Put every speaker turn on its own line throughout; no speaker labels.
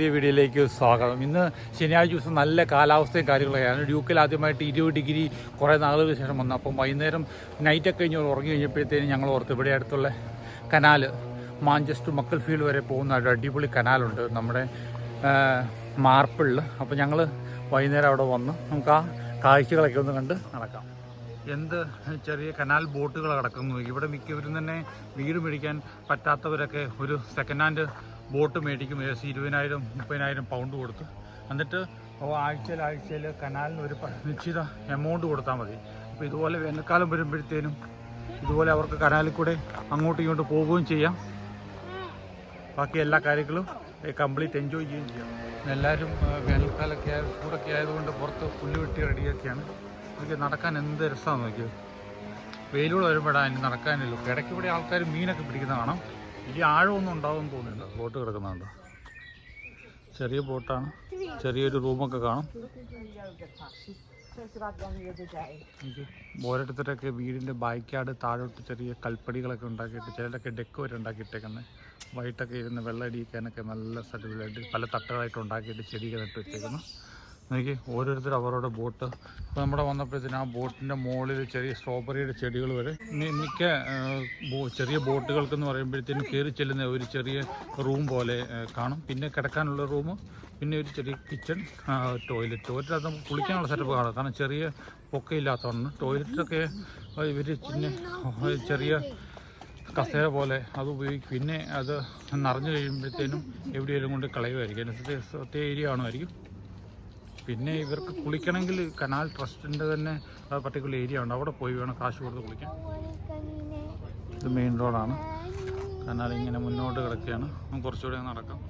പുതിയ വീഡിയോയിലേക്ക് സ്വാഗതം. ഇന്ന് ശനിയാഴ്ച ദിവസം നല്ല കാലാവസ്ഥയും കാര്യങ്ങളൊക്കെയാണ് ഡ്യൂക്കിൽ ആദ്യമായിട്ട് ഇരുപത് ഡിഗ്രി കുറേ നാളുകൾക്ക് ശേഷം വന്നു. അപ്പം വൈകുന്നേരം നൈറ്റൊക്കെ കഴിഞ്ഞ് ഉറങ്ങി കഴിഞ്ഞപ്പോഴത്തേനും ഞങ്ങൾ ഓർത്ത് ഇവിടെ അടുത്തുള്ള കനാൽ മാഞ്ചസ്റ്റർ മക്കൾ ഫീൽഡ് വരെ പോകുന്ന ഒരു അടിപൊളി കനാലുണ്ട്. നമ്മുടെ മാർപ്പിളിൽ അപ്പോൾ ഞങ്ങൾ വൈകുന്നേരം അവിടെ വന്ന്. നമുക്ക് ആ കാഴ്ചകളൊക്കെ ഒന്ന് കണ്ട് നടക്കാം. എന്ത് ചെറിയ കനാൽ ബോട്ടുകൾ കിടക്കുന്നു ഇവിടെ മിക്കവരും തന്നെ വീട് മേടിക്കാൻ പറ്റാത്തവരൊക്കെ ഒരു സെക്കൻഡ് ഹാൻഡ് ബോട്ട് മേടിക്കും ഏകദേശം ഇരുപതിനായിരം മുപ്പതിനായിരം പൗണ്ട് കൊടുത്ത്. എന്നിട്ട് ആഴ്ചയിൽ ആഴ്ചയിൽ കനാലിന് ഒരു നിശ്ചിത എമൗണ്ട് കൊടുത്താൽ മതി. അപ്പോൾ ഇതുപോലെ വേനൽക്കാലം വരുമ്പോഴത്തേനും ഇതുപോലെ അവർക്ക് കനാലിൽ കൂടെ അങ്ങോട്ടും ഇങ്ങോട്ടും പോവുകയും ചെയ്യാം. ബാക്കി എല്ലാ കാര്യങ്ങളും കംപ്ലീറ്റ് എൻജോയ് ചെയ്യുകയും ചെയ്യാം. എല്ലാവരും വേനൽക്കാലമൊക്കെ ആയ കൂടൊക്കെ ആയതുകൊണ്ട് പുറത്ത് പുല്ല് വെട്ടി റെഡിയൊക്കെയാണ്. എനിക്ക് നടക്കാൻ എന്ത് രസമാണെന്ന് നോക്കിയത് വെയിലൂടെ വരുമ്പോഴാണ് നടക്കാനില്ല ഇടയ്ക്ക് ഇവിടെ ആൾക്കാർ മീനൊക്കെ പിടിക്കുന്ന കാണാം. വലിയ ആഴമൊന്നും ഉണ്ടാവും തോന്നുന്നില്ല. ബോട്ട് കിടക്കുന്നുണ്ട്. ചെറിയ ബോട്ടാണ്. ചെറിയൊരു റൂമൊക്കെ കാണും. ഓരോരുത്തരൊക്കെ വീടിന്റെ ബായ്ക്കാട് താഴോട്ട് ചെറിയ കൽപ്പടികളൊക്കെ ഉണ്ടാക്കിയിട്ട് ചിലരൊക്കെ ഡെക്ക് വരെ ഉണ്ടാക്കിയിട്ടേക്കുന്നത് വൈകിട്ടൊക്കെ ഇരുന്ന് വെള്ളം അടിയിക്കാനൊക്കെ നല്ല സ്ഥലമായിട്ട് പല തട്ടുകളായിട്ട് ഉണ്ടാക്കിയിട്ട് ചെടികൾ നട്ട് വെച്ചേക്കുന്നു. എനിക്ക് ഓരോരുത്തർ അവരുടെ ബോട്ട്. ഇപ്പോൾ നമ്മുടെ വന്നപ്പോഴത്തേന് ആ ബോട്ടിന്റെ മുകളിൽ ചെറിയ സ്ട്രോബെറിയുടെ ചെടികൾ വരെ. മിക്ക ചെറിയ ബോട്ടുകൾക്കെന്ന് പറയുമ്പോഴത്തേനും കയറി ചെല്ലുന്ന ഒരു ചെറിയ റൂം പോലെ കാണും. പിന്നെ കിടക്കാനുള്ള റൂം പിന്നെ ഒരു ചെറിയ കിച്ചൺ ടോയ്ലറ്റ് ടോയ്ലറ്റ് അത് കുളിക്കാനുള്ള സെറ്റപ്പ് കാണാം. കാരണം ചെറിയ പൊക്കയില്ലാത്തതാണ് ടോയ്ലറ്റൊക്കെ ഇവർ ചിന്ന ചെറിയ കസേര പോലെ അത് ഉപയോഗിക്കും. പിന്നെ അത് നിറഞ്ഞു കഴിയുമ്പോഴത്തേനും എവിടെയെങ്കിലും കൊണ്ട് കളയുമായിരിക്കും. അതിനകത്ത് സത്യ ഏരിയ കാണുമായിരിക്കും. പിന്നെ ഇവർക്ക് കുളിക്കണമെങ്കിൽ കനാൽ ട്രസ്റ്റിന്റെ തന്നെ പർട്ടിക്കുലർ ഏരിയ ഉണ്ട്. അവിടെ പോയി വേണം കാശ് കൊടുത്ത് കുളിക്കാൻ. ഇത് മെയിൻ റോഡാണ് കനാൽ ഇങ്ങനെ മുന്നോട്ട് കിടക്കുകയാണ്. കുറച്ചുകൂടെ നടക്കാം.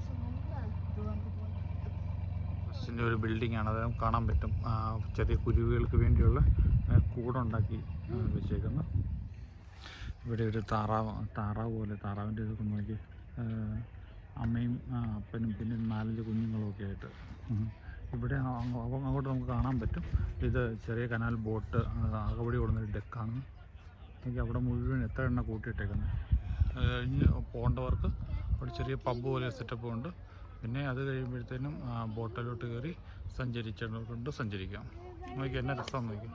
ട്രസ്റ്റിന്റെ ഒരു ബിൽഡിംഗ് ആണ്. അത് കാണാൻ പറ്റും. ചെറിയ കുരുവികൾക്ക് വേണ്ടിയുള്ള കൂടുണ്ടാക്കി വെച്ചേക്കുന്നു. ഇവിടെ ഒരു താറാവ് താറാവ് പോലെ താറാവിന്റെ ഇതൊക്കെ നോക്കി. അമ്മയും അപ്പനും പിന്നെ നാലഞ്ച് കുഞ്ഞുങ്ങളും ഒക്കെ ആയിട്ട്. ഇവിടെ അങ്ങ് അങ്ങ് അങ്ങോട്ട് നമുക്ക് കാണാൻ പറ്റും. ഇത് ചെറിയ കനാൽ ബോട്ട് അകപടി കൊടുന്നൊരു ഡെക്കാണ്. എനിക്ക് അവിടെ മുഴുവൻ എത്ര എണ്ണ കൂട്ടിയിട്ടേക്കുന്നത് അത് കഴിഞ്ഞ് പോകേണ്ടവർക്ക് ഒരു ചെറിയ പബ് പോലെ സെറ്റപ്പ് ഉണ്ട്. പിന്നെ അത് കഴിയുമ്പോഴത്തേനും ബോട്ടിലോട്ട് കയറി സഞ്ചരിച്ചുകൊണ്ട് സഞ്ചരിക്കാം. നോക്കി എന്നെ രസം നോക്കി.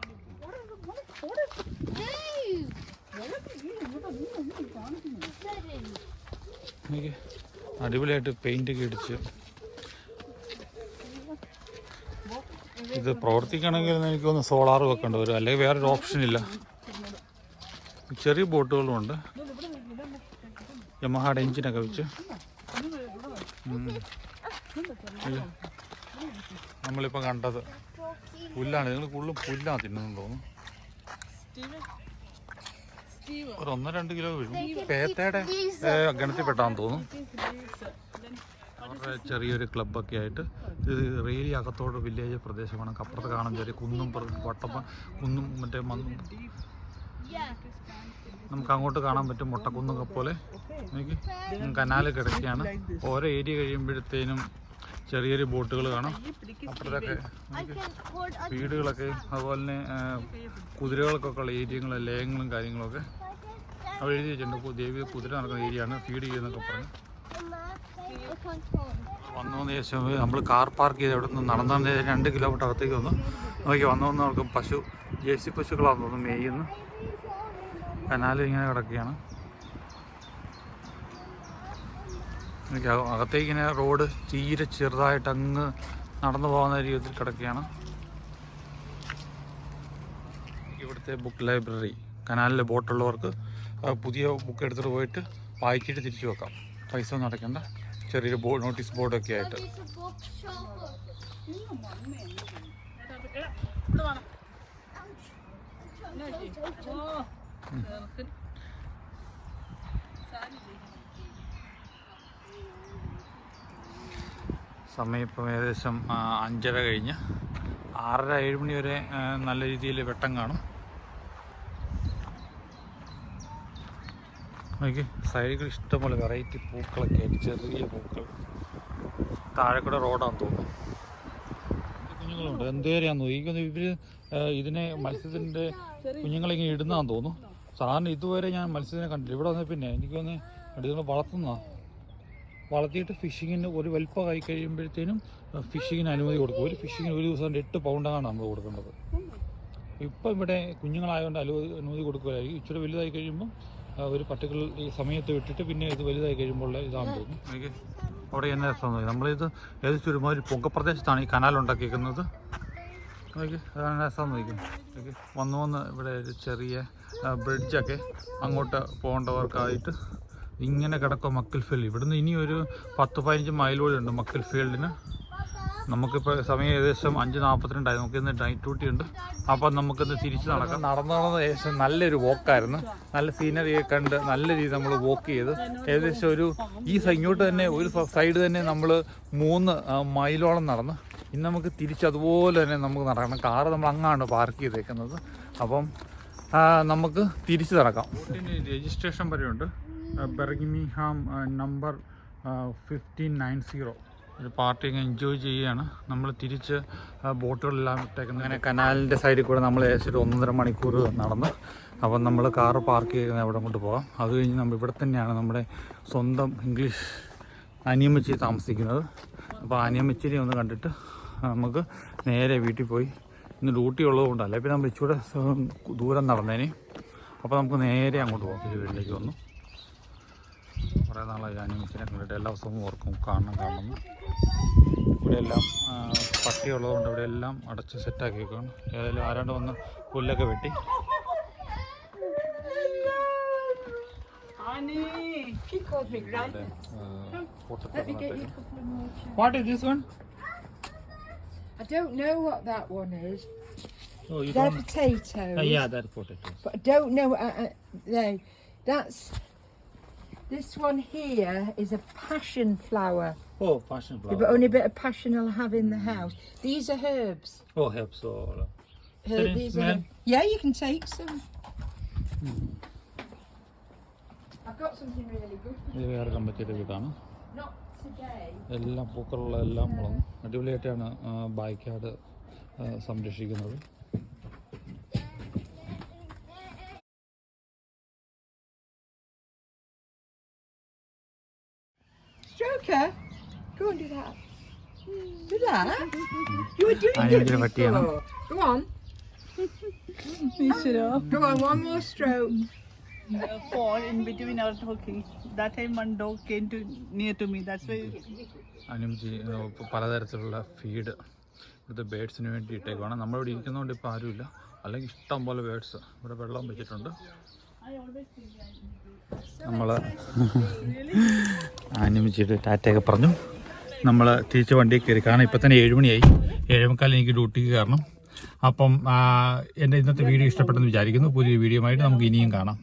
അടിപൊളിയായിട്ട് പെയിന്റ് ഒക്കെ അടിച്ച് ഇത് പ്രവർത്തിക്കണമെങ്കിൽ എനിക്ക് സോളാർ വെക്കേണ്ടി വരും. അല്ലെങ്കിൽ വേറൊരു ഓപ്ഷൻ ഇല്ല. ചെറിയ ബോട്ടുകളും ഉണ്ട് യമഹാടെ എഞ്ചിനൊക്കെ വെച്ച്. നമ്മളിപ്പോൾ കണ്ടത് പുല്ലാണ്. നിങ്ങൾ കൂടുതലും പുല്ലാണ് തിന്നുന്നു തോന്നുന്നു. ഒരു ഒന്നോ രണ്ട് കിലോ വീഴും പേത്തയുടെ ഗണത്തിൽപ്പെട്ടാന്ന് തോന്നുന്നു. അവരുടെ ചെറിയൊരു ക്ലബ്ബൊക്കെ ആയിട്ട് ഇത് റേലി അകത്തോട് വില്ലേജ് പ്രദേശമാണ്. അപ്പുറത്ത് കാണാൻ ചെറിയ കുന്നും വട്ടപ്പ കുന്നും മറ്റേ നമുക്ക് അങ്ങോട്ട് കാണാൻ പറ്റും മുട്ടക്കുന്നൊക്കെ പോലെ. കനാല് കിടക്കുകയാണ് ഓരോ ഏരിയ കഴിയുമ്പോഴത്തേനും ചെറിയൊരു ബോട്ടുകൾ കാണാം. അപ്പുറത്തൊക്കെ വീടുകളൊക്കെ അതുപോലെ തന്നെ കുതിരകൾക്കൊക്കെ ഉള്ള ഏരിയകളും ലേയങ്ങളും കാര്യങ്ങളൊക്കെ അവിടെ എഴുതി വെച്ചിട്ടുണ്ട്. ദേവി കുതിര നടക്കുന്ന ഏരിയയാണ്. ഫീഡ് ചെയ്യുന്നൊക്കെ പറഞ്ഞു. വന്നതിന് ശേഷം നമ്മൾ കാർ പാർക്ക് ചെയ്ത് അവിടെ നിന്ന് നടന്നാണ് രണ്ട് കിലോമീറ്റർ അകത്തേക്ക് വന്നു. നോക്കി വന്നു വന്ന് നമുക്ക് പശു ജേഴ്സി പശുക്കളാന്ന് തോന്നുന്നു മേയുന്നു. കനാലിൽ ഇങ്ങനെ കിടക്കുകയാണ്. അകത്തേക്ക് ഇങ്ങനെ റോഡ് തീരെ ചെറുതായിട്ട് അങ്ങ് നടന്നു പോകുന്ന രീതിയിൽ കിടക്കുകയാണ്. ഇവിടുത്തെ ബുക്ക് ലൈബ്രറി കനാലിലെ ബോട്ടുള്ളവർക്ക് പുതിയ ബുക്ക് എടുത്തിട്ട് പോയിട്ട് വായിച്ചിട്ട് തിരിച്ചു വെക്കാം. പൈസ ഒന്നും അടയ്ക്കണ്ട ചെറിയൊരു ബോർഡ് നോട്ടീസ് ബോർഡൊക്കെ ആയിട്ട്. സമയം ഇപ്പം ഏകദേശം അഞ്ചര കഴിഞ്ഞ് ആറര ഏഴ് മണി വരെ നല്ല രീതിയിൽ വെട്ടം കാണും. നോക്കി സൈഡുകൾ ഇഷ്ടംപോലെ വെറൈറ്റി പൂക്കളൊക്കെ ആയിട്ട് ചെറിയ പൂക്കൾ. താഴെ കൂടെ റോഡാന്ന് തോന്നുന്നു. കുഞ്ഞുങ്ങളുണ്ട്. എന്തേരെയാന്ന് തോന്നുന്നു ഈ ഇവർ ഇതിനെ മത്സ്യത്തിന്റെ കുഞ്ഞുങ്ങളിങ്ങനെ ഇടുന്നാന്ന് തോന്നുന്നു. സാറിന് ഇതുവരെ ഞാൻ മത്സ്യത്തിനെ കണ്ടില്ല ഇവിടെ വന്ന പിന്നെ എനിക്ക് വന്ന് ഇതിനെ വളർത്തുന്ന വളർത്തിയിട്ട് ഫിഷിങ്ങിന് ഒരു വലിപ്പമായി കഴിയുമ്പോഴത്തേനും ഫിഷിങ്ങിന് അനുമതി കൊടുക്കും. ഒരു ഫിഷിങ്ങിന് ഒരു ദിവസം എട്ട് പൗണ്ടാണ് നമ്മൾ കൊടുക്കേണ്ടത്. ഇപ്പം ഇവിടെ കുഞ്ഞുങ്ങളായതുകൊണ്ട് അനുമതി അനുമതി കൊടുക്കുകയായിരിക്കും ഇച്ചിരി വലുതായി കഴിയുമ്പോൾ ഒരു പർട്ടിക്കുലർ ഈ സമയത്ത് വിട്ടിട്ട് പിന്നെ ഇത് വലുതായി കഴിയുമ്പോൾ തോന്നുന്നു. അവിടെ എന്നാ രസം നമ്മളിത് ഏകദേശം ഒരുമാതിരി പൊങ്കപ്രദേശത്താണ് ഈ കനാൽ ഉണ്ടാക്കിയിരിക്കുന്നത് നോക്കി അതാണ് രസം നോക്കും വന്ന് വന്ന് ഇവിടെ ഒരു ചെറിയ ബ്രിഡ്ജൊക്കെ അങ്ങോട്ട് പോകേണ്ടവർക്കായിട്ട് ഇങ്ങനെ കിടക്കും മക്കിൽ ഫീൽഡ്. ഇവിടുന്ന് ഇനി ഒരു പത്ത് പതിനഞ്ച് മൈൽ കൂടി ഉണ്ട് മക്കിൽ ഫീൽഡിന്. നമുക്കിപ്പോൾ സമയം ഏകദേശം അഞ്ച് നാൽപ്പത്തിരണ്ടായി നമുക്ക് ഇന്ന് നൈറ്റ് ഡ്യൂട്ടി ഉണ്ട്. അപ്പം നമുക്കിന്ന് തിരിച്ച് നടക്കാം. നടന്നു നടന്ന് ഏകദേശം നല്ലൊരു വോക്കായിരുന്നു നല്ല സീനറിയെ കണ്ട് നല്ല രീതിയിൽ നമ്മൾ വോക്ക് ചെയ്ത്. ഏകദേശം ഒരു ഈ സൈങ്ങോട്ട് ഇങ്ങോട്ട് തന്നെ ഒരു സൈഡ് തന്നെ നമ്മൾ മൂന്ന് മൈലോളം നടന്ന്. ഇന്ന് നമുക്ക് തിരിച്ച് അതുപോലെ തന്നെ നമുക്ക് നടക്കണം കാറ് നമ്മൾ അങ്ങാണ് പാർക്ക് ചെയ്തേക്കുന്നത്. അപ്പം നമുക്ക് തിരിച്ച് നടക്കാം. രജിസ്ട്രേഷൻ വരെയുണ്ട്. Birmingham number fifteen nine zero ഒരു പാർട്ടി അങ്ങ് എൻജോയ് ചെയ്യുകയാണ്. നമ്മൾ തിരിച്ച് ബോട്ടുകളെല്ലാം ഇട്ടേക്കുന്നത്. അങ്ങനെ കനാലിന്റെ സൈഡിൽ കൂടെ നമ്മൾ ഏകദേശം ഒന്നര മണിക്കൂർ നടന്ന്. അപ്പം നമ്മൾ കാറ് പാർക്ക് ചെയ്യുന്ന അവിടെ കൊണ്ട് പോകാം അത് കഴിഞ്ഞ് നമ്മൾ ഇവിടെ തന്നെയാണ് നമ്മുടെ സ്വന്തം ഇംഗ്ലീഷ് അനിയമ്മച്ചി താമസിക്കുന്നത്. അപ്പോൾ അനിയമ്മച്ചിനെ ഒന്ന് കണ്ടിട്ട് നമുക്ക് നേരെ വീട്ടിൽ പോയി. ഇന്ന് ഡ്യൂട്ടി ഉള്ളതുകൊണ്ട് അല്ലെ പിന്നെ നമ്മൾ ഇച്ചിരി ദൂരം നടന്നേനെ. അപ്പോൾ നമുക്ക് നേരെ അങ്ങോട്ട് പോകാം വീട്ടിലേക്ക് വന്നു. കുറേ നാളായി ആനിമൽസിനെ കണ്ടിട്ട് എല്ലാ ദിവസവും ഓർക്കും കാണണം കാണണം ഇവിടെ എല്ലാം ഇവിടെയെല്ലാം പട്ടി ഉള്ളതുകൊണ്ട് ഇവിടെ എല്ലാം അടച്ച് സെറ്റാക്കി വെക്കുകയാണ് ഏതായാലും ആരാണ്ട് വന്ന് പുല്ലൊക്കെ വെട്ടി What is this one?
I don't know what that one is.
Oh you
They're potatoes.
Yeah that potatoes.
But I don't know. Uh, uh, they, that's. This one here is a passion flower.
Oh fashion
Yeah, but only a bit of passion I'll have in the house. These are herbs.
Oh helps oh
Her-
Any
these
smell?
are, yeah, you can take some. I've got something really good for
ഇത് വേറെ കമ്പറ്റിയുടെ വീടാണ്
Not today.
എല്ലാം പൂക്കളുള്ള എല്ലാം വളർന്നു അടിപൊളിയായിട്ടാണ് ആ, ബായ്ക്കാട് ആ, സംരക്ഷിക്കുന്നത്
Stroker, go and do that. Do that. You were doing
I
it before. Go on. Go on, one more stroke.
uh, fall in between our talking. That time one dog came to near to me. That's why
അനുമതി പലതരത്തിലുള്ള feed ഇവിടുത്തെ ബേഡ്സിന് വേണ്ടി ഇട്ടേക്കുവാണ് നമ്മളിവിടെ ഇരിക്കുന്നതുകൊണ്ട് ഇപ്പോൾ ആരുമില്ല അല്ലെങ്കിൽ ഇഷ്ടം പോലെ ബേഡ്സ് ഇവിടെ വെള്ളം വെച്ചിട്ടുണ്ട് നമ്മൾ അനുമിച്ചിട്ട് ടാറ്റയൊക്കെ പറഞ്ഞു. നമ്മൾ തിരിച്ച് വണ്ടി കയറി കാരണം ഇപ്പം തന്നെ ഏഴുമണിയായി. ഏഴുമുക്കാൽ എനിക്ക് ഡ്യൂട്ടിക്ക് കയറണം. അപ്പം എന്റെ ഇന്നത്തെ വീഡിയോ ഇഷ്ടപ്പെട്ടെന്ന് വിചാരിക്കുന്നു. പുതിയ വീഡിയോ ആയിട്ട് നമുക്ക് ഇനിയും കാണാം.